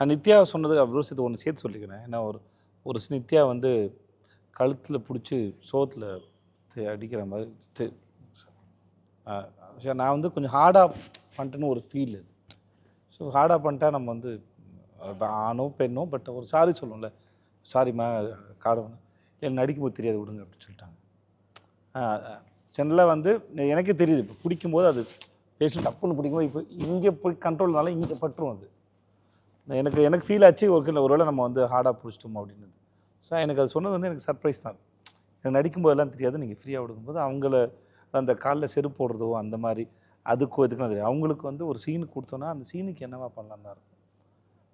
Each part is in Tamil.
நான் நித்யா சொன்னது அவ்வளோ சேர்த்து ஒன்று சேர்த்து சொல்லிக்கிறேன். ஏன்னா ஒரு ஒரு நித்யா வந்து கழுத்தில் பிடிச்சி சோத்தில் அடிக்கிற மாதிரி தெ- நான் வந்து கொஞ்சம் ஹார்டாக பண்ணிட்டேன்னு ஒரு ஃபீல் இது ஸோ ஹார்டாக பண்ணிட்டா நம்ம வந்து அஹ், ஆணோ பெண்ணோ பட் ஒரு சாரி சொல்லுவோம்ல. சாரிம்மா காடவன் இல்லை நடிக்கும்போது தெரியாது விடுங்க அப்படின்னு சொல்லிட்டாங்க. ஜெனரலாக வந்து எனக்கே தெரியுது இப்போ பிடிக்கும்போது அது பேசி டப்புன்னு பிடிக்கும்போது இப்போ இங்கே போய் கண்ட்ரோல்னால இங்கே பட்டுரும் அது. எனக்கு எனக்கு ஃபீல் ஆச்சு ஓகே ஒருவேளை நம்ம வந்து ஹார்டாக பிடிச்சிட்டோம் அப்படின்னு ஸோ எனக்கு அது சொன்னது வந்து எனக்கு சர்ப்ரைஸ் தான். எனக்கு நடிக்கும்போதெல்லாம் தெரியாது நீங்கள் ஃப்ரீயாக விடுக்கும்போது அவங்கள அந்த காலில் செருப்பு போடுறதோ அந்த மாதிரி அதுக்கோ இதுக்கெல்லாம் தெரியும் அவங்களுக்கு வந்து ஒரு சீனு கொடுத்தோன்னா அந்த சீனுக்கு என்னவா பண்ணலாம் தான் இருக்கும்.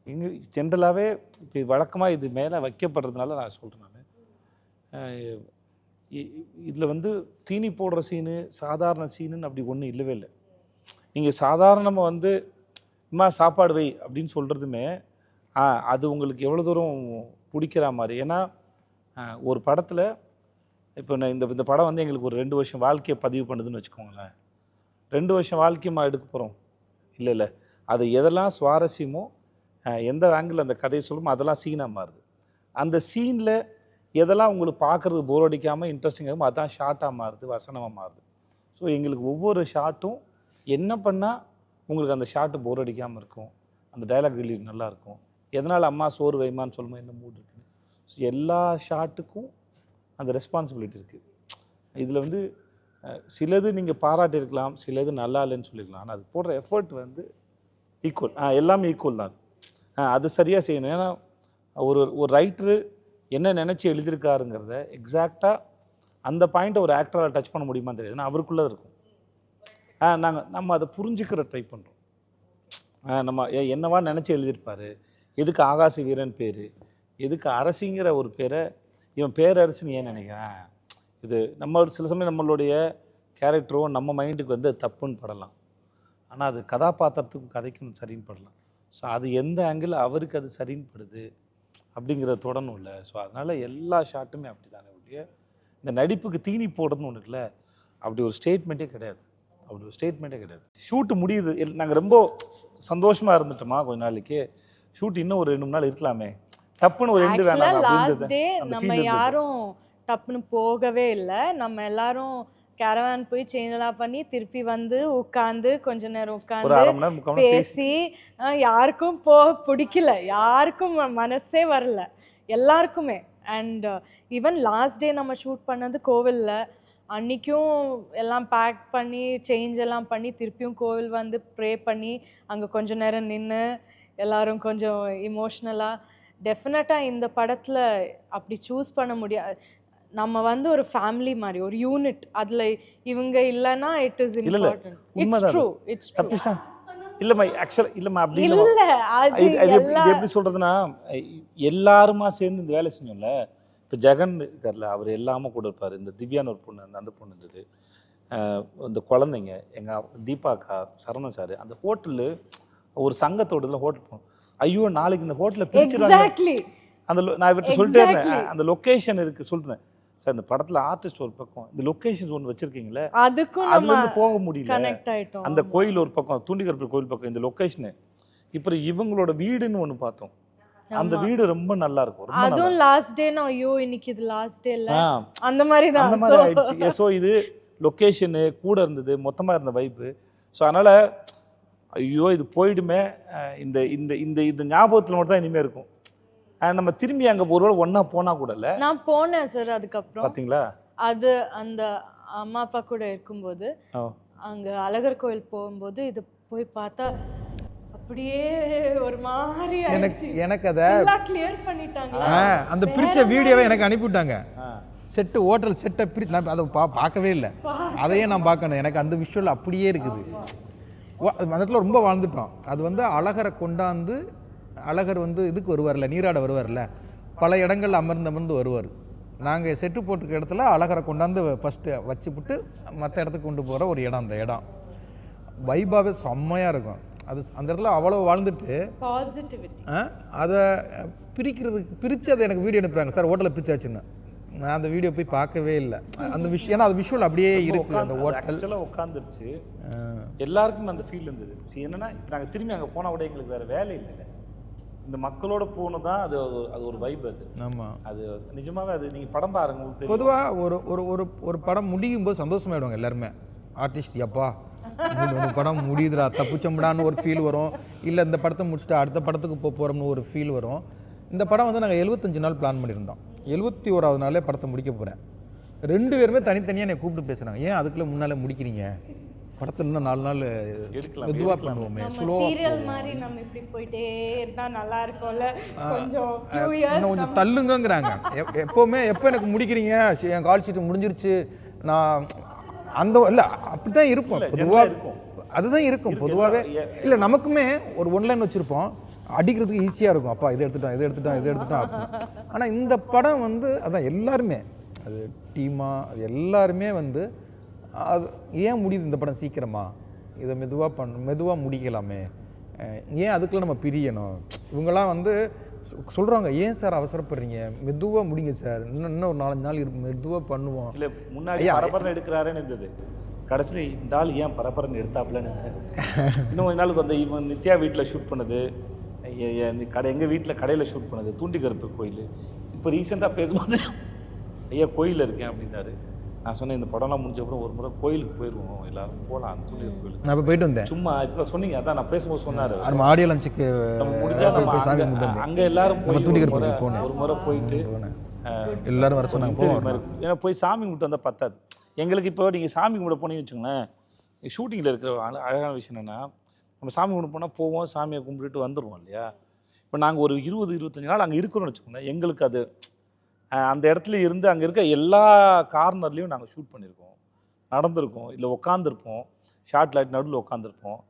இங்கே ஜென்ரலாகவே இப்போ வழக்கமாக இது மேலே வைக்கப்படுறதுனால நான் சொல்கிறேன் நான். இதில் வந்து தீனி போடுற சீனு சாதாரண சீனுன்னு அப்படி ஒன்றும் இல்லவே இல்லை. நீங்கள் சாதாரணமாக வந்து அம்மா சாப்பாடு வை அப்படின்னு சொல்கிறதுமே ஆ, அது உங்களுக்கு எவ்வளோ தூரம் பிடிக்கிற மாதிரி. ஏன்னா ஒரு படத்தில் இப்போ நான் இந்த இந்த படம் வந்து எங்களுக்கு ஒரு ரெண்டு வருஷம் வாழ்க்கையை பதிவு பண்ணுதுன்னு வச்சுக்கோங்களேன். ரெண்டு வருஷம் வாழ்க்கையுமா எடுக்க போகிறோம் இல்லை இல்லை. அது எதெல்லாம் சுவாரஸ்யமோ எந்த ஆங்கிள் அந்த கதையை சொல்லுமோ அதெல்லாம் சீனாக மாறுது. அந்த சீனில் எதெல்லாம் உங்களுக்கு பார்க்குறது போர் அடிக்காமல் இன்ட்ரெஸ்டிங்காகவும் அதுதான் ஷார்ட்டாக மாறுது வசனமாக மாறுது. ஸோ எங்களுக்கு ஒவ்வொரு ஷார்ட்டும் என்ன பண்ணால் உங்களுக்கு அந்த ஷார்ட்டு போர் அடிக்காமல் இருக்கும். அந்த டைலாக் டெலிவரி நல்லாயிருக்கும் எதனால் அம்மா சோறு வைமான்னு சொல்லும்போது என்ன மூட் இருக்குன்னு? ஸோ எல்லா ஷார்ட்டுக்கும் அந்த ரெஸ்பான்சிபிலிட்டி இருக்குது இதில் வந்து சிலது நீங்கள் பாராட்டியிருக்கலாம் சிலது நல்லா இல்லைன்னு சொல்லிக்கலாம் ஆனால் அது போடுற எஃபர்ட் வந்து ஈக்குவல் எல்லாமே ஈக்குவல் தான். ஆ, அது சரியாக செய்யணும். ஏன்னா ஒரு ஒரு ரைட்டரு என்ன நினச்சி எழுதியிருக்காருங்கிறத எக்ஸாக்டாக அந்த பாயிண்ட்டை ஒரு ஆக்டரால் டச் பண்ண முடியுமா தெரியாது. ஏன்னா அவருக்குள்ளே இருக்கும். நாங்கள் நம்ம அதை புரிஞ்சுக்கிற ட்ரை பண்ணுறோம் நம்ம என்னவா நினச்சி எழுதியிருப்பார்? எதுக்கு ஆகாசி வீரன் பேர்? எதுக்கு அரசிங்கிற ஒரு பேரை? இவன் பேரரசுன்னு ஏன் நினைக்கிறேன்? இது நம்ம சில சமயம் நம்மளுடைய கேரக்டரோ நம்ம மைண்டுக்கு வந்து அது தப்புன்னு படலாம். ஆனால் அது கதாபாத்திரத்துக்கும் கதைக்கும் சரின்னு படலாம். ஸோ அது எந்த ஆங்கிள் அவருக்கு அது சரின்னு படுது அப்படிங்கிற தொடணும் இல்லை. ஸோ அதனால் எல்லா ஷாட்டுமே அப்படி தானே ஒழிய இந்த நடிப்புக்கு தீனி போடணும்னு ஒன்று அப்படி ஒரு ஸ்டேட்மெண்ட்டே கிடையாது. அப்படி ஒரு ஸ்டேட்மெண்ட்டே கிடையாது. ஷூட்டு முடியுது. நாங்கள் ரொம்ப சந்தோஷமாக இருந்துட்டோமா கொஞ்ச நாளைக்கு. ஷூட் இன்னும் ஒரு ரெண்டு மூணு நாள் இருக்கலாமே. டப்புன்னு ஒரு ரெண்டு வேணாம் லாஸ்ட் டே நம்ம. யாரும் டப்புன்னு போகவே இல்லை. நம்ம எல்லாரும் கேரவான் போய் சேஞ்ச் எல்லாம் பண்ணி திருப்பி வந்து உட்காந்து கொஞ்ச நேரம் உட்காந்து பேசி யாருக்கும் போ பிடிக்கல. யாருக்கும் மனசே வரல. எல்லாருக்குமே. அண்ட் ஈவன் லாஸ்ட் டே நம்ம ஷூட் பண்ணது கோவில்ல அன்னைக்கும் எல்லாம் பேக் பண்ணி சேஞ்ச் எல்லாம் பண்ணி திருப்பியும் கோவில் வந்து ப்ரே பண்ணி அங்கே கொஞ்ச நேரம் நின்று எல்லாரும் கொஞ்சம் இமோஷ்னலாக டெஃபினட்டாக இந்த படத்தில் அப்படி சூஸ் பண்ண முடியாது நம்ம வந்து ஒரு ஃபேமிலி மாதிரி ஒரு யூனிட் அதில் இவங்க இல்லைன்னா it is. Important it's true it's true இல்லைம்மா ஆக்சுவலாக இல்லைம்மா அப்படி இல்ல அது எப்படி- எ- எல்லாருமா சேர்ந்து இந்த வேலை செஞ்சோம்ல இப்போ ஜெகன் இருக்கார்ல அவர் எல்லாமே கூட இருப்பார். இந்த திவ்யான்னு ஒரு பொண்ணு அந்த- அந்த பொண்ணு இருந்தது. இந்த குழந்தைங்க எங்கள் தீபாக்கா சரவணன் சார் அந்த ஹோட்டலு ஒரு சங்கத்தோட ஹோட்டல் போனோம். ஐயோ நாளைக்கு இந்த ஹோட்டலில் பிரிச்சிருவாங்க அந்த நான் இவர்கிட்ட சொல்லிட்டே இருந்தேன். அந்த லொக்கேஷன் இருக்கு சொல்லிட்டேன். சார் இந்த படத்தில் ஆர்டிஸ்ட் ஒரு பக்கம் இந்த லொக்கேஷன்ஸ் ஒன்று வச்சிருக்கீங்களே அதுக்கும் நம்ம அதுலேருந்து போக முடியல. அந்த கோயில் ஒரு பக்கம் தூண்டிகருப்பர் கோயில் பக்கம் இந்த லொக்கேஷனு இப்போ இவங்களோட வீடுன்னு ஒன்று பார்த்தோம். அந்த. வீடு ரொம்ப நல்லா இருக்கும் அதுவும் லாஸ்ட் டேனா ஐயோ இன்னைக்கு இது லாஸ்ட் டே இல்ல. அந்த மாதிரி தான் அந்த மாதிரி ஆயிடுச்சு. ஸோ இது லொக்கேஷனு கூட இருந்தது மொத்தமாக இருந்த வைப்பு ஸோ அதனால் ஐயோ இது போயிடுமே. இந்த இந்த இந்த இந்த ஞாபகத்தில் மட்டும் தான் இனிமேல் இருக்கும் நம்ம திரும்பி அங்கே ஒருவேளை ஒன்றா போனால் கூட இல்லை. நான் போனேன் சார் அதுக்கப்புறம். பார்த்தீங்களா அது அந்த அம்மா அப்பா கூட இருக்கும்போது. அங்க அழகர் கோயில் போகும்போது இது போய் பார்த்தா அப்படியே ஒரு மாதிரி எனக்கு எனக்கு அதை கிளியர் பண்ணிட்டாங்க அந்த பிரிச்ச வீடியோவை எனக்கு அனுப்பிவிட்டாங்க. செட்டு ஹோட்டல் செட்டை பிரி நான் அதை பா பார்க்கவே இல்லை. அதையே நான் பார்க்கணும். எனக்கு அந்த விஷுவல் அப்படியே இருக்குது. அந்த இடத்துல ரொம்ப வாழ்ந்துட்டோம். அது வந்து அழகரை கொண்டாந்து அழகர் வந்து இதுக்கு வருவார்ல நீராட வருவார்ல. பல இடங்கள் அமர்ந்து அமர்ந்து வருவார். நாங்கள் செட்டு போட்டுக்க இடத்துல அழகரை கொண்டாந்து ஃபஸ்ட்டு வச்சுப்புட்டு மற்ற இடத்துக்கு கொண்டு போகிற ஒரு இடம் அந்த இடம். வைபாவே செம்மையாக இருக்கும். அது அந்த இடத்துல அவ்வளோ வாழ்ந்துட்டு அதை பிரிக்கிறதுக்கு பிரித்து அதை எனக்கு வீடியோ அனுப்புகிறாங்க சார் ஹோட்டலில் பிரிச்சாச்சுன்னு நான் அந்த வீடியோ போய் பார்க்கவே இல்லை. அந்த விஷயம் ஏன்னா அது விஷுவல் அப்படியே இருக்குது அந்த ஹோட்டல். உட்காந்துருச்சு எல்லாருக்கும் அந்த ஃபீல் இருந்தது. என்னன்னா இப்போ நாங்கள் திரும்பி அங்கே போனால் கூட எங்களுக்கு வேறு வேலை இல்லை. இந்த மக்களோட தான் அது ஒரு- அது ஒரு வைப் அது. ஆமாம் அது நிஜமாவே அது நீங்கள் படம் பாருங்க. பொதுவாக ஒரு ஒரு ஒரு ஒரு படம் முடியும் போது சந்தோஷமாயிடுவாங்க எல்லாருமே. ஆர்டிஸ்ட் இந்த படம் முடியுதுடா தப்பிச்சோம்டான்னு ஒரு ஃபீல் வரும். இல்லை இந்த படத்தை முடிச்சுட்டு அடுத்த படத்துக்கு போக போகிறோம்னு ஒரு ஃபீல் வரும். இந்த படம் வந்து நாங்கள் எழுபத்தஞ்சு நாள் பிளான் பண்ணியிருந்தோம். எழுபத்தி ஓராவது நாளே படத்தை முடிக்க போகிறேன் ரெண்டு பேருமே தனித்தனியாக என்னை கூப்பிட்டு பேசுகிறாங்க ஏன் அதுக்குள்ளே முன்னாலே முடிக்கிறீங்க? படத்தில் இன்னும் நாலு நாள் மெதுவாக பண்ணுவோமே சீரியல் மாதிரி நம்ம இப்படி போயிட்டே இருந்தா நல்லா இருக்கும்ல. கொஞ்சம் கொஞ்சம் தள்ளுங்கங்கிறாங்க. எப்- எப்பவுமே எப்போ எனக்கு முடிக்கிறீங்க? என் கால் ஷீட் முடிஞ்சிருச்சு. நான் அந்த இல்லை அப்படி தான் இருப்போம் பொதுவாக இருக்கும். அதுதான் இருக்கும். பொதுவாகவே இல்லை நமக்குமே ஒரு ஒன்லைன் வச்சுருப்போம். அடிக்கிறதுக்கு ஈஸியாக இருக்கும். அப்பா இதை எடுத்துட்டோம் இதை எடுத்துட்டோம் இதை எடுத்துட்டோம் அப்படின்னு. ஆனால் இந்த படம் வந்து அதான் எல்லாருமே அது டீமா அது எல்லாருமே வந்து அது ஏன் முடியுது இந்த படம் சீக்கிரமா? இதை மெதுவாக பண்ண மெதுவாக முடிக்கலாமே. ஏன் அதுக்குள்ள நம்ம பிரியணும்? இவங்கெல்லாம் வந்து சொல்கிறாங்க ஏன் சார் அவசரப்படுறீங்க? மெதுவாக முடிங்க சார். இன்னும் இன்னும் ஒரு நாலஞ்சு நாள் இருக்கு மெதுவாக பண்ணுவோம். இல்ல முன்னாடி ஐயா, பரபரன்னு எடுக்கிறாருன்னு இருந்தது. கடைசியில் இந்த ஆள் ஏன் பரபரன்னு எடுத்தாப்புலன்னு இன்னும் கொஞ்ச நாளுக்கு வந்து இவன் நித்யா வீட்டில் ஷூட் பண்ணது. கடை எங்கள் வீட்டில் கடையில் ஷூட் பண்ணது. தூண்டிகருப்பு கோயில். இப்போ ரீசெண்டாக பேசும்போது ஐயா கோயிலில் இருக்கேன் அப்படின்னாரு. நான் சொன்னேன் இந்த படம்லாம் முடிஞ்ச அப்புறம் ஒரு முறை கோயிலுக்கு போயிடுவோம் எல்லாரும் போகலாம் தூண்டிகர் கோயிலுக்கு. நான் இப்போ போயிட்டு வந்தேன். சும்மா இப்போ சொன்னீங்க அதான் நான் பேசும்போது சொன்னாரு. நம்ம ஆடியோ லஞ்சுக்கு முடிஞ்சா அங்க- எல்லாரும் நம்ம தூண்டிகர். ஒரு முறை போயிட்டு எல்லாரும் வர சொன்னாங்க. ஏன்னா போய் சாமி கும்பிட்டு வந்தால் பத்தாது. எங்களுக்கு இப்போ நீங்கள் சாமி கும்பிட போனீங்கன்னு வச்சுங்களேன் ஷூட்டிங்கில் இருக்கிற அழ- அழகான விஷயம் என்னென்னா நம்ம சாமி கும்பிட போனால் போவோம் சாமியை கும்பிட்டுட்டு வந்துடுவோம் இல்லையா? இப்போ நாங்கள் ஒரு இருபது இருபத்தஞ்சு நாள் அங்கே இருக்கிறோம்னு வச்சுக்கோங்களேன் எங்களுக்கு அது அந்த இடத்துல இருந்து அங்கே இருக்க எல்லா கார்னர்லேயும் நாங்கள் ஷூட் பண்ணியிருக்கோம் நடந்திருக்கோம். இல்லை உட்காந்துருப்போம் ஷார்ட் லைட் நடுவில் உட்காந்துருப்போம்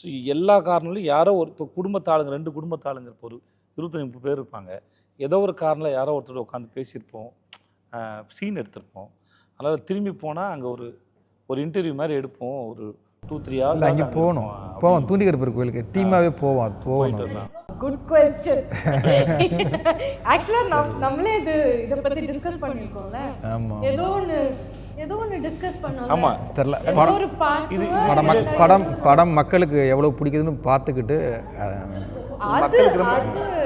ஸோ எல்லா காரணங்களும் யாரோ ஒரு இப்போ குடும்பத்தாளுங்க ரெண்டு குடும்பத்தாளுங்க இப்போ ஒரு இருபத்தஞ்சி முப்பது பேர் இருப்பாங்க. ஏதோ ஒரு காரணத்தில் யாரோ ஒருத்தர் உட்காந்து பேசியிருப்போம். சீன் எடுத்திருப்போம். அதனால் திரும்பி போனால் அங்கே ஒரு ஒரு இன்டர்வியூ மாதிரி எடுப்போம். ஒரு டூ த்ரீ ஹவர்ஸ் அங்கே போகணும். போவோம். தூண்டிகர் கோயிலுக்கு. டீமாகவே போவோம். அது வரலாம். குட் கொஸ்டின் ஆக்சுவலா நம் நம்மளே இது இத பத்தி டிஸ்கஸ் பண்ணிருக்கோம்ல. ஆமாம் ஏதோ ஒன்னு ஏதோ ஒன்னு டிஸ்கஸ் பண்ணோம் ஆமாம் தெரில. ஏதோ ஒரு பாட்டு படம் படம் படம் மக்களுக்கு எவ்வளோ பிடிக்குதுன்னு பார்த்துக்கிட்டு மக்களுக்கு ரொம்ப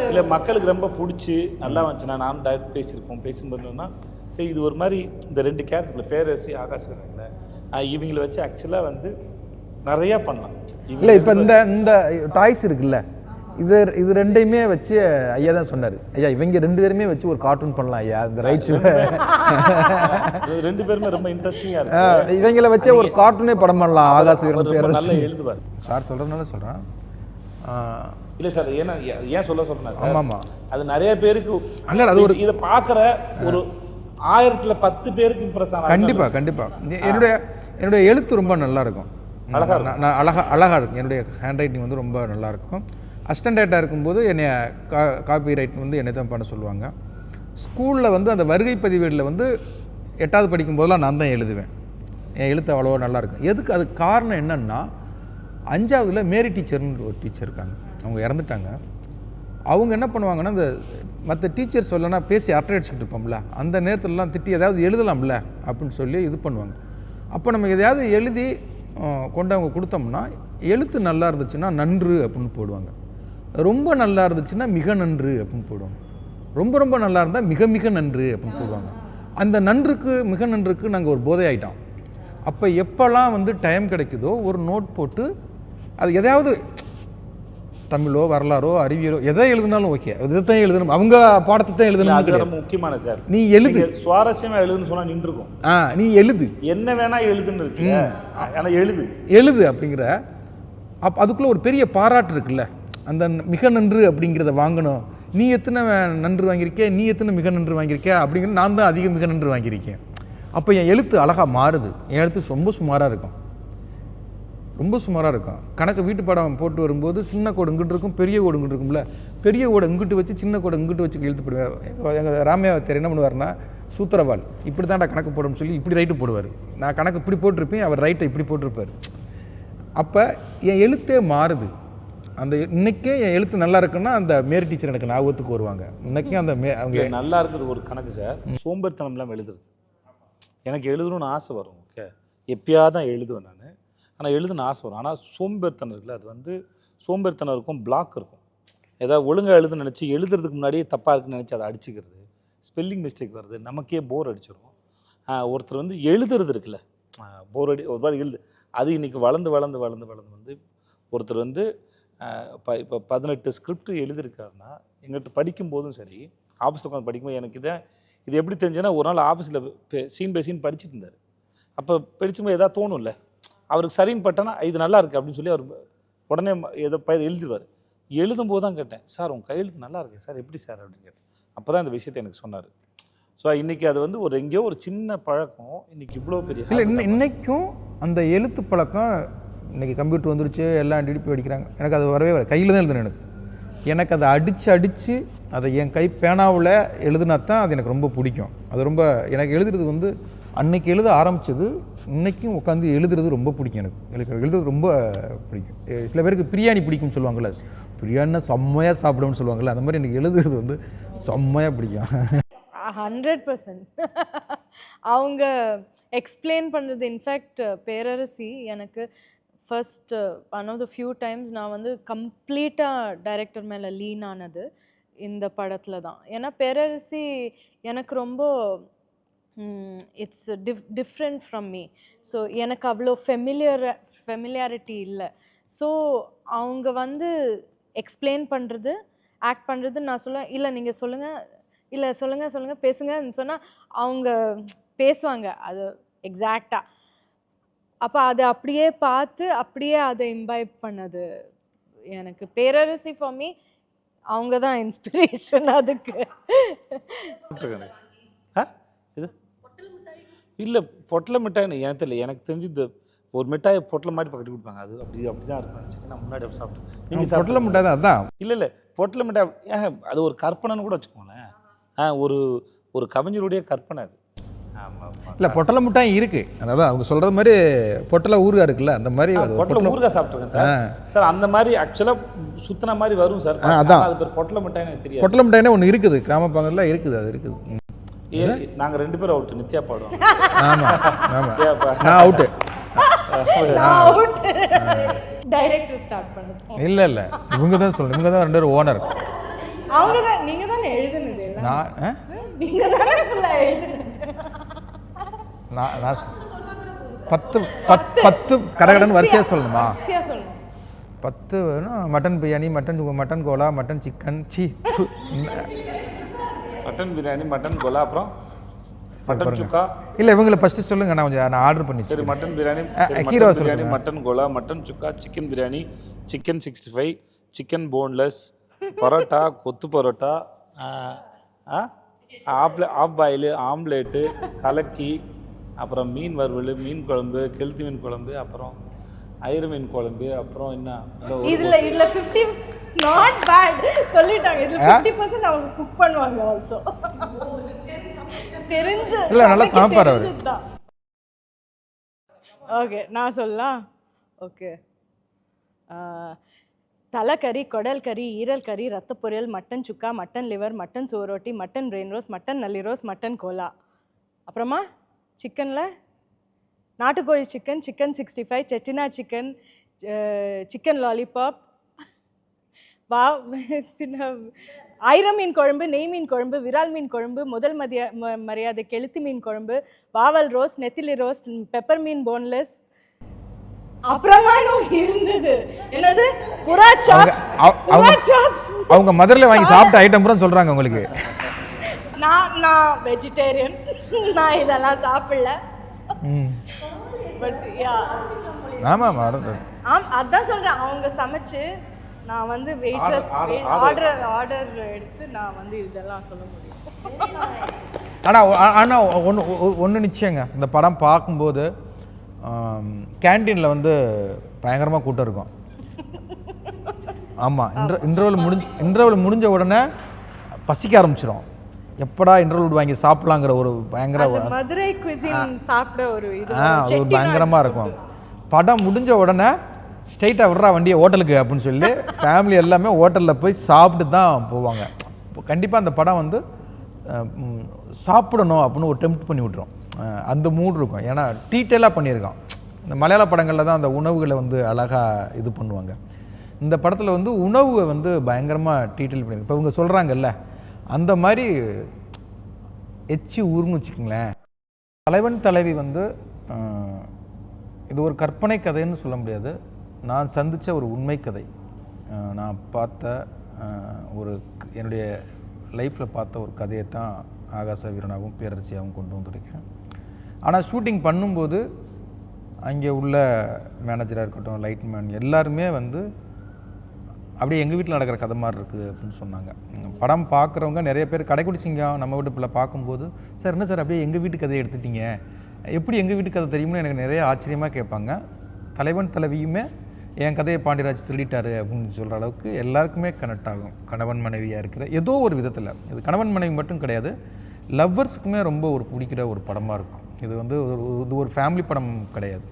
இல்லை மக்களுக்கு ரொம்ப பிடிச்சி நல்லா வந்துச்சுன்னா நானும் டேரக்ட் பேசியிருப்போம். பேசும்போதுன்னா சரி இது ஒரு மாதிரி இந்த ரெண்டு கேரக்டரில் பேரரசி ஆகாஷ் அஹ் இவங்களை வச்சு ஆக்சுவலாக வந்து நிறையா பண்ணலாம். இல்லை இப்போ இந்த இந்த டாய்ஸ் இருக்குல்ல இது இது ரெண்டையுமே வச்சு ஐயா தான் சொன்னார். ஐயா இவங்க ரெண்டு பேருமே வச்சு ஒரு கார்ட்டூன் பண்ணலாம் ஐயா இந்த ரைட்ஸ் இது ரெண்டு பேருமே ரொம்ப இன்ட்ரெஸ்டிங்காக இருக்கு. இவங்கள வச்சே ஒரு கார்ட்டூனே படம் பண்ணலாம் அவர் வீரன் பேரரசு எழுதுவார். சார் சொல்கிறதுனால சொல்கிறேன் இல்லை சார் ஏன்னா ஏன் சொல்ல சொல்றேன் சார் ஆமாம். ஆமாம் அது நிறைய பேருக்கு அல்ல அது ஒரு இதை பார்க்குற ஒரு ஆயிரத்துல பத்து பேருக்கு இம்ப்ரெஸ் ஆனா கண்டிப்பாக கண்டிப்பாக என்னுடைய என்னுடைய எழுத்து ரொம்ப நல்லா இருக்கும். அழகா நான் நான் அழகா அழகாக இருக்கும். என்னுடைய ஹேண்ட் ரைட்டிங் வந்து ரொம்ப நல்லா இருக்கும். அசிஸ்டன்ட் இருக்கும்போது என்னை கா காப்பி ரைட் வந்து என்னை தான் பண்ண சொல்லுவாங்க. ஸ்கூலில் வந்து அந்த வருகை பதிவேடில் வந்து எட்டாவது படிக்கும் போதெல்லாம் நான் தான் எழுதுவேன். என் எழுத்து அவ்வளோவா நல்லாயிருக்கும் எதுக்கு அதுக்கு காரணம் என்னென்னா அஞ்சாவதுல மேரி டீச்சர்னு ஒரு டீச்சர் இருக்காங்க. அவங்க இறந்துட்டாங்க. அவங்க என்ன பண்ணுவாங்கன்னா இந்த மற்ற டீச்சர்ஸ் சொல்லனா பேசி அரட்டை அடிச்சுக்கிட்டு இருப்போம்ல அந்த நேரத்துலலாம் திட்டி ஏதாவது எழுதலாம்ல அப்படின்னு சொல்லி இது பண்ணுவாங்க. அப்போ நம்ம எதையாவது எழுதி கொண்டு அவங்க கொடுத்தோம்னா எழுத்து நல்லா இருந்துச்சுன்னா நன்று அப்படின்னு போடுவாங்க. ரொம்ப நல்லா இருந்துச்சுன்னா மிக நன்று அப்படின்னு போடுவாங்க. ரொம்ப ரொம்ப நல்லா இருந்தால் மிக மிக நன்று அப்படின்னு போடுவாங்க. அந்த நன்றுக்கு மிக நன்றுக்கு நாங்கள் ஒரு போதை ஆயிட்டோம் அப்போ எப்போல்லாம் வந்து டைம் கிடைக்குதோ ஒரு நோட் போட்டு அது எதையாவது தமிழோ வரலாறோ அறிவியலோ எதை எழுதினாலும் ஓகே இதைத்தான் எழுதணும் அவங்க பாடத்தை தான் எழுதணும் முக்கியமான சார். நீ எழுது. சுவாரஸ்யமா எழுதுன்னு சொன்னா நின்றுருக்கும் ஆ நீ எழுது. என்ன வேணா எழுதுன்னு இருக்குங்க ஆனா எழுது. எழுது அப்படிங்கிற அப் அதுக்குள்ளே ஒரு பெரிய பாராட்டு இருக்குல்ல. அந்த மிக நன்று அப்படிங்கிறத வாங்கணும். நீ எத்தனை நன்று வாங்கியிருக்கே நீ எத்தனை மிக நன்று வாங்கியிருக்கே அப்படிங்கிற நான் தான் அதிக மிக நன்று வாங்கியிருக்கேன். அப்போ என் எழுத்து அழகாக மாறுது. என் எழுத்து ரொம்ப சுமாராக இருக்கும். ரொம்ப சுமாராக இருக்கும். கணக்கு வீட்டு படம் போட்டு வரும்போது சின்ன கோடு இங்கிட்டு இருக்கும் பெரிய கோடு இங்கிட்டு இருக்கும்ல. பெரிய கோடை இங்கிட்டு வச்சு சின்ன கோடு இங்கிட்டு வச்சு எழுத்து போடுவேன். எங்கள் ராமையாவத்தர் என்ன பண்ணுவார்னா சூத்திரவால். இப்படி தான்டா கணக்கு போடணும்னு சொல்லி இப்படி ரைட்டு போடுவார். நான் கணக்கு இப்படி போட்டிருப்பேன் அவர் ரைட்டை இப்படி போட்டிருப்பார். அப்போ என் எழுத்தே மாறுது. அந்த இன்னைக்கே என் எழுத்து நல்லா இருக்குன்னா அந்த மேரி டீச்சர் எனக்கு ஞாபகத்துக்கு வருவாங்க. இன்னைக்கும் அந்த மே அவங்க நல்லா இருக்கிறது ஒரு கணக்கு சார் சோம்பேறித்தனம்லாம் எழுதுறது. எனக்கு எழுதணும்னு ஆசை வரும் ஓகே எப்பயாவது தான் எழுதுவேன் நான். ஆனால் எழுதணும்னு ஆசை வரும். ஆனால் சோம்பேறித்தனம் இருக்குல்ல அது வந்து சோம்பேறித்தனம் இருக்கும் பிளாக் இருக்கும். ஏதாவது ஒழுங்காக எழுத நினச்சி எழுதுறதுக்கு முன்னாடியே தப்பாக இருக்குன்னு நினச்சி அதை அடிச்சுக்கிறது. ஸ்பெல்லிங் மிஸ்டேக் வருது நமக்கே போர் அடிச்சிடும் ஒருத்தர் வந்து எழுதுறது இருக்குல்ல போர் அடி ஒரு மாதிரி எழுது. அது இன்றைக்கி வளர்ந்து வளர்ந்து வளர்ந்து வளர்ந்து வந்து ஒருத்தர் வந்து இப்போ இப்போ பதினெட்டு ஸ்கிரிப்ட் எழுதியிருக்காருன்னா எங்கள்கிட்ட படிக்கும்போதும் சரி ஆஃபீஸில் உட்காந்து படிக்கும்போது எனக்கு இதை இது எப்படி தெரிஞ்சுன்னா ஒரு நாள் ஆஃபீஸில் சீன் பை சீன் படிச்சுட்டு இருந்தார். அப்போ படிச்சும்போது எதாவது தோணும்ல அவருக்கு சரின்னு பட்டனா இது நல்லா இருக்கு அப்படின்னு சொல்லி அவர் உடனே எதை ப எழுதிடுவார். எழுதும்போது தான் கேட்டேன் சார் உங்கள் கையெழுத்து நல்லா இருக்கு சார் எப்படி சார்? அப்படின்னு கேட்டேன். அப்போ தான் இந்த விஷயத்தை எனக்கு சொன்னார். ஸோ இன்னைக்கு அது வந்து ஒரு எங்கேயோ ஒரு சின்ன பழக்கம் இன்னைக்கு இவ்வளோ பெரிய இல்லை இன்னைக்கும் அந்த எழுத்து பழக்கம் இன்றைக்கி கம்ப்யூட்டர் வந்துருச்சு எல்லாம் டிடிபி அடிக்கிறாங்க. எனக்கு அது வரவே வர கையில் தான் எழுதணும் எனக்கு. எனக்கு அதை அடித்து அடித்து அதை என் கை பேனாவில் எழுதுனா தான் அது எனக்கு ரொம்ப பிடிக்கும். அது ரொம்ப எனக்கு எழுதுறது வந்து அன்னைக்கு எழுத ஆரம்பிச்சது இன்றைக்கும் உட்காந்து எழுதுறது ரொம்ப பிடிக்கும் எனக்கு. எனக்கு எழுதுறது ரொம்ப பிடிக்கும். சில பேருக்கு பிரியாணி பிடிக்கும்னு சொல்லுவாங்கள்ல பிரியாணினா செம்மையாக சாப்பிடும்னு சொல்லுவாங்கள்ல அந்த மாதிரி எனக்கு எழுதுறது வந்து செம்மையாக பிடிக்கும். ஹண்ட்ரட் பர்சன்ட் அவங்க எக்ஸ்பிளைன் பண்ணுறது இன்ஃபேக்ட் பேரரசி எனக்கு first one of the few times நான் வந்து கம்ப்ளீட்டாக டைரக்டர் மேலே லீன் ஆனது இந்த படத்தில் தான். ஏன்னா பேரரசி எனக்கு ரொம்ப it's dif different from me so எனக்கு அவ்வளோ ஃபெமிலியர் ஃபெமிலியாரிட்டி இல்லை. ஸோ அவங்க வந்து எக்ஸ்பிளைன் பண்ணுறது ஆக்ட் பண்ணுறது நான் சொல்லுவேன் இல்லை நீங்கள் சொல்லுங்கள் இல்லை சொல்லுங்கள் சொல்லுங்கள் பேசுங்கன்னு சொன்னால் அவங்க பேசுவாங்க. அது எக்ஸாக்டாக அப்போ அதை அப்படியே பார்த்து அப்படியே அதை இம்பைப் பண்ணது. எனக்கு பேரரசி ஃபார் மீ அவங்க தான் இன்ஸ்பிரேஷன் அதுக்கு இது? இல்லை பொட்டலை மிட்டாய்னு எனக்கு தெரியல. எனக்கு தெரிஞ்சு இந்த ஒரு மிட்டாயை பொட்டலை மாதிரி பக்கத்து கொடுப்பாங்க. அது அப்படி அப்படி தான் இருக்கும் நான் முன்னாடி அப்படி சாப்பிட்டேன். நீங்கள் பொட்டலை மிட்டாய் தான் அதான். இல்லை இல்லை. பொட்டலை மிட்டாய் ஏன் அது ஒரு கற்பனைன்னு கூட வச்சுக்கோங்களேன். ஆ ஒரு ஒரு கவிஞருடைய கற்பனை அது. இல்லை பொட்டலை மிட்டாய் இருக்குது அதாவது அவங்க சொல்கிறது மாதிரி பொட்டலை ஊறுகாய் இருக்குல்ல அந்த மாதிரி பொட்டலை ஊறுகாய் சாப்பிட்ருக்கேன் சார். சார் அந்த மாதிரி ஆக்சுவலாக சுத்தின மாதிரி வரும் சார். ஆ, அதான். அது பேர் பொட்டலை மிட்டாய்னு எனக்கு தெரியாது. பொட்டலை மிட்டாய்னே ஒன்று இருக்குது கிராமப்பாங்கல்ல இருக்குது அது இருக்குது. நாங்கள் ரெண்டு பேரும் அவுட்டு நித்யா பாடுவோம் ஆமாம் ஆமாம் நான் அவுட்டு அவுட் டைரக்டர் ஸ்டார்ட் பண்ணுது இல்லை இல்லை. இவங்க தான் சொல்லணும். இவங்க தான் ரெண்டு பேரும் ஓனர் அவங்க தான் நீங்கள் தானே எழுதுனது நான் ஆ? நீங்கள் தானே எழுதுனது. நான் நான் பத்து பத்து பத்து கடகடன் வரிசையாக சொல்லணுமா? பத்து வேணும் mutton biryani mutton mutton Cola mutton chicken C. Mutton biryani mutton Cola அப்புறம் மட்டன் சுக்கா? இல்லை இவங்களை ஃபஸ்ட்டு சொல்லுங்க நான் கொஞ்சம் நான் ஆர்டர் பண்ணி சரி mutton biryani mutton biryani. Mutton kola mutton chukka chicken biryani chicken sixty five chicken boneless parotta kothu parotta ஆப்ல ஆஃப் பாயில் ஆம்லேட்டு கலக்கி அப்புறம் மீன் வறுவல் மீன் குழம்பு கெளுத்தி மீன் குழம்பு அப்புறம் ஐரு மீன் குழம்பு அப்புறம் என்ன? இதுல இதுல 50 நாட் பேட் சொல்லிட்டாங்க. இதுல 50% அவங்க குக் பண்ணுவாங்க ஆல்சோ தெரிஞ்சு. இல்ல, நல்லா சமைப்பாரு அவரு. ஓகே நான் சொல்லலாம்? ஓகே தலைக்கறி குடல் கறி ஈரல் கறி ரத்த பொரியல் மட்டன் சுக்கா மட்டன் லிவர் மட்டன் சோரோட்டி மட்டன் பிரெயின் ரோஸ் மட்டன் நல்லி ரோஸ் மட்டன் கோலா. அப்புறமா? சிக்கனில்? நாட்டுக்கோழி chicken chicken sixty five Chettinad chicken chicken lollipop வா பின்ன ஐர மீன் குழம்பு நெய் மீன் குழம்பு விரால் மீன் குழம்பு முதல் மதிய மரியாதை கெளுத்தி மீன் குழம்பு வாவல் ரோஸ் நெத்திலி ரோஸ் பெப்பர் மீன் போன்லெஸ் அப்புறமா இருந்தது. என்னது? புறா அவங்க சாப்ஸ் அவங்க மதுரில் வாங்கி சாப்பிட்ட ஐட்டம் பூரா சொல்கிறாங்க உங்களுக்கு. நான் நான் வெஜிடேரியன் நான் இதெல்லாம் சாப்பிடல. பட் யா ஆமாம் ஆம் அதான் சொல்றேன். அவங்க சமைச்சு நான் வந்து வெயிட்ரஸ் ஆர்டர் ஆர்டர் எடுத்து நான் வந்து இதெல்லாம் சொல்ல முடியும். ஆனால் ஆனால் ஒன்று ஒன்று நிச்சயங்க. இந்த படம் பார்க்கும்போது கேன்டீனில் வந்து பயங்கரமாக கூட்டம் இருக்கும். ஆமாம் இன்டர் இன்டர்வல் முடிஞ்ச இன்டர்வல் முடிஞ்ச உடனே பசிக்க ஆரம்பிச்சிடும் எப்படா இன்டர்வல் வாங்கி சாப்பிட்லாங்கிற ஒரு பயங்கர மதுரை சாப்பிட ஒரு அது ஒரு பயங்கரமாக இருக்கும். படம் முடிஞ்ச உடனே ஸ்ட்ரைட்டாக விட்றா வண்டியை ஹோட்டலுக்கு அப்படின்னு சொல்லி ஃபேமிலி எல்லாமே ஹோட்டலில் போய் சாப்பிட்டு தான் போவாங்க. கண்டிப்பாக அந்த படம் வந்து சாப்பிடணும் அப்படின்னு ஒரு டெம்ப்ட் பண்ணி விட்ரும் அஹ், அந்த மூட் இருக்கும். ஏன்னா டீட்டெயிலாக பண்ணியிருக்கான். இந்த மலையாள படங்களில் தான் அந்த உணவுகளை வந்து அழகாக இது பண்ணுவாங்க. இந்த படத்தில் வந்து உணவை வந்து பயங்கரமாக டீட்டெயில் பண்ணியிருக்கு இப்போ இவங்க சொல்கிறாங்கல்ல அந்த மாதிரி எச்சி ஊர்னு வச்சுக்கோங்களேன். தலைவன் தலைவி வந்து இது ஒரு கற்பனை கதைன்னு சொல்ல முடியாது. நான் சந்தித்த ஒரு உண்மை கதை. நான் பார்த்த ஒரு என்னுடைய லைஃப்பில் பார்த்த ஒரு கதையை தான் ஆகாச வீரனாகவும் பேரரசியாகவும் கொண்டு வந்திருக்கேன். ஆனால் ஷூட்டிங் பண்ணும்போது அங்கே உள்ள மேனேஜராக இருக்கட்டும் லைட்மேன் எல்லாருமே வந்து அப்படியே எங்கள் வீட்டில் நடக்கிற கதை மாதிரி இருக்குது அப்படின்னு சொன்னாங்க. படம் பார்க்குறவங்க நிறைய பேர் கடைக்குடி சிங்கம் நம்ம வீட்டு பிள்ளை பார்க்கும்போது சார் என்ன சார் அப்படியே எங்கள் வீட்டு கதையை எடுத்துட்டீங்க? எப்படி எங்கள் வீட்டு கதை தெரியும்னு எனக்கு நிறைய ஆச்சரியமாக கேட்பாங்க. தலைவன் தலைவியுமே என் கதையை பாண்டியராஜ் திருடிட்டாரு அப்படின்னு சொல்கிற அளவுக்கு எல்லாருக்குமே கனெக்ட் ஆகும். கணவன் மனைவியாக இருக்கிற ஏதோ ஒரு விதத்தில். இது கணவன் மனைவி மட்டும் கிடையாது லவ்வர்ஸுக்குமே ரொம்ப ஒரு பிடிக்கிற ஒரு படமாக இருக்கும். இது வந்து ஒரு இது ஒரு ஃபேமிலி படம் கிடையாது.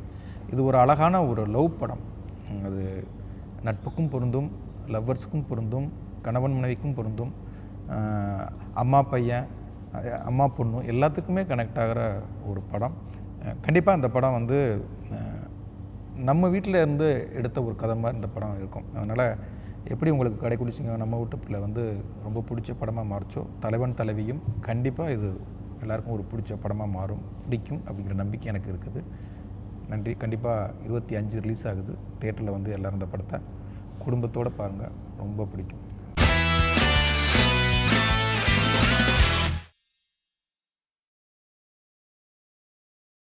இது ஒரு அழகான ஒரு லவ் படம். அது நட்புக்கும் பொருந்தும். லவ்வர்ஸுக்கும் பொருந்தும் கணவன் மனைவிக்கும் பொருந்தும் அம்மா பையன் அம்மா பொண்ணு எல்லாத்துக்குமே கனெக்ட் ஆகிற ஒரு படம். கண்டிப்பாக அந்த படம் வந்து நம்ம வீட்டில் இருந்து எடுத்த ஒரு கதை மாதிரி இந்த படம் இருக்கும். அதனால் எப்படி உங்களுக்கு கடைக்குடிச்சிங்க நம்ம வீட்டு பிள்ளை வந்து ரொம்ப பிடிச்ச படமாக மாறிச்சோ தலைவன் தலைவியும் கண்டிப்பாக இது எல்லாருக்கும் ஒரு பிடிச்ச படமாக மாறும் பிடிக்கும் அப்படிங்கிற நம்பிக்கை எனக்கு இருக்குது. நன்றி. கண்டிப்பாக இருபத்தி அஞ்சு ரிலீஸ் ஆகுது. தேட்டரில் வந்து எல்லோரும் இந்த படத்தை குடும்பத்தோடு பாருங்கள் ரொம்ப பிடிக்கும்.